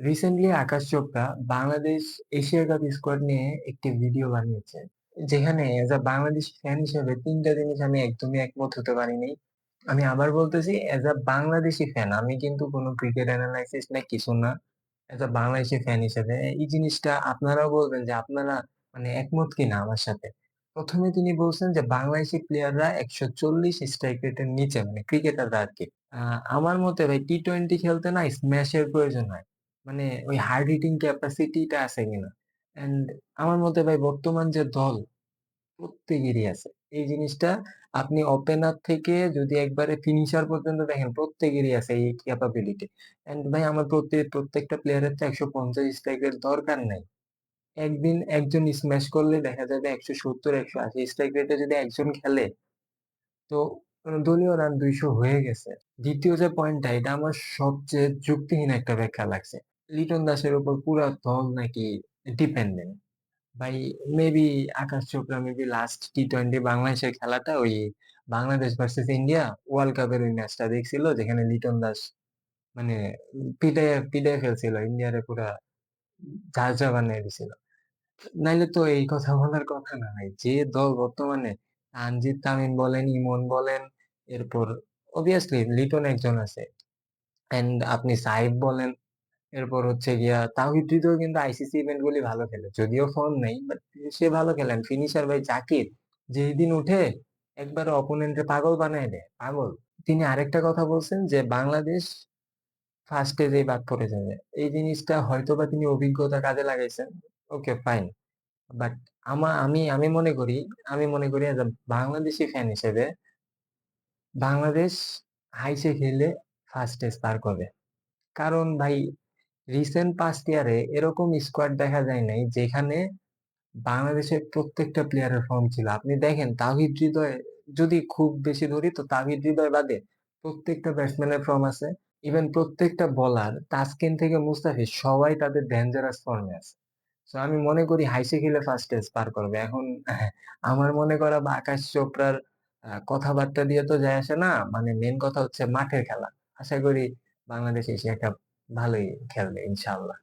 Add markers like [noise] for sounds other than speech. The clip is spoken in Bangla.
Recently Akash Chopra Bangladesh Asia Cup squad নিয়ে একটি ভিডিও বানিয়েছে। যেখানে এজ আ বাংলাদেশী ফ্যান হিসেবে তিনটা জিনিস আমি একদমই একমত হতে পারিনি। আমি আবার বলতেছি এজ আ বাংলাদেশী ফ্যান আমি কিন্তু কোন ক্রিকেট এনালাইসিস না, কিছু না। এজ আ বাংলাদেশী ফ্যান হিসেবে এই জিনিসটা আপনারাও বলবেন যে আপনারা মানে একমত কিনা আমার সাথে। প্রথমে তিনি বলছেন যে বাংলাদেশী প্লেয়াররা ১৪০ স্ট্রাইক রেটের নিচে মানে ক্রিকেটাররা আরকি। আ আমার মতে ভাই টি-টোয়েন্টি খেলতে না স্ম্যাশ এর প্রয়োজন হয়। মানে ওই হার্ড হিটিং ক্যাপাসিটি টা আছে কিনা। অ্যান্ড আমার মতে ভাই, বর্তমান যে দল, প্রত্যেকেরই আছে। এই জিনিসটা আপনি ওপেনার থেকে যদি একবারে ফিনিশার পর্যন্ত দেখেন, প্রত্যেকেরই আছে এই ক্যাপাবিলিটি। অ্যান্ড ভাই, আমার প্রত্যে প্রত্যেকটা প্লেয়ারের তো ১৫০ স্ট্রাইক রেট দরকার নাই। একদিন একজন স্ম্যাশ করলে দেখা যাবে ১৭০-১৮০ স্ট্রাইক রেটে যদি একজন খেলে, তো দলীয় রান ২০০ হয়ে গেছে। দ্বিতীয় যে পয়েন্টটা এটা আমার সবচেয়ে যুক্তিহীন একটা ব্যাখ্যা লাগছে। লিটন দাসের উপর পুরা দল নাকি ডিপেন্ডেন্ট। ভাই maybe Akash Chopra maybe last T twenty বাংলাদেশের খেলাটা ওই বাংলাদেশ ভার্সেস ইন্ডিয়া ওয়ার্ল্ড কাপের ওই ম্যাচটা দেখছিল যেখানে লিটন দাস মানে পিটাইয়া পিটায় ফেলছিল ইন্ডিয়ারে পুরা ঝাঁঝরা বানায় দিছিল। নাইলে তো এই কথা বলার কথা না ভাই। যে দল বর্তমানে তানজিদ তামিম বলেন, ইমন বলেন, এরপর অবভিয়াসলি লিটন একজন আছে। অ্যান্ড আপনি সাইব বলেন, এরপর হচ্ছে গিয়া তাওহিদ হৃদয় কিন্তু আইসিসি ইভেন্ট গুলি ভালো খেলে। যদিও ফর্ম নেই বাট সে ভালো খেলেন। ফিনিশার ভাই জাকির যেইদিন উঠে একবার অপোনেন্টে পাগল বানায় দেয়, পাগল। তিনি আরেকটা কথা বলছেন যে বাংলাদেশ ফার্স্ট স্টেজেই বাদ পড়ে যাবে। এই জিনিসটা হয়তো বা তিনি অভিজ্ঞতা কাজে লাগাইছেন। Okay fine. বাট আমা আমি আমি মনে করি আমি মনে করি এজ বাংলাদেশী ফ্যান হিসেবে বাংলাদেশ হাইসে খেলে ফার্স্ট পার করবে। কারণ ভাই রিসেন্ট পাস্ট ইয়ারে এরকম স্কোয়াড দেখা যায় নাই, যেখানে বাংলাদেশের প্রত্যেকটা প্লেয়ারের ফর্ম ছিল। আপনি দেখেন তাওহিদ হৃদয়, যদি খুব বেশি ধরি, তো তাওহিদ হৃদয় বাদে প্রত্যেকটা ব্যাটসম্যানের ফর্ম আছে। ইভেন প্রত্যেকটা বলার তাসকিন থেকে মুস্তাফিজ, সবাই তাদের ডেঞ্জারাস ফর্মে আছে। সো আমি মনে করি হাইসে খেলে ফার্স্ট টেস্ট পার করবে। এখন [laughs] আমার মনে করা বা আকাশ চোপড়ার কথাবার্তা দিয়ে তো যায় আসে না। মানে মেন কথা হচ্ছে মাঠের খেলা। আশা করি বাংলাদেশ এশিয়া কাপ ভালোই খেলবে ইনশাআল্লাহ।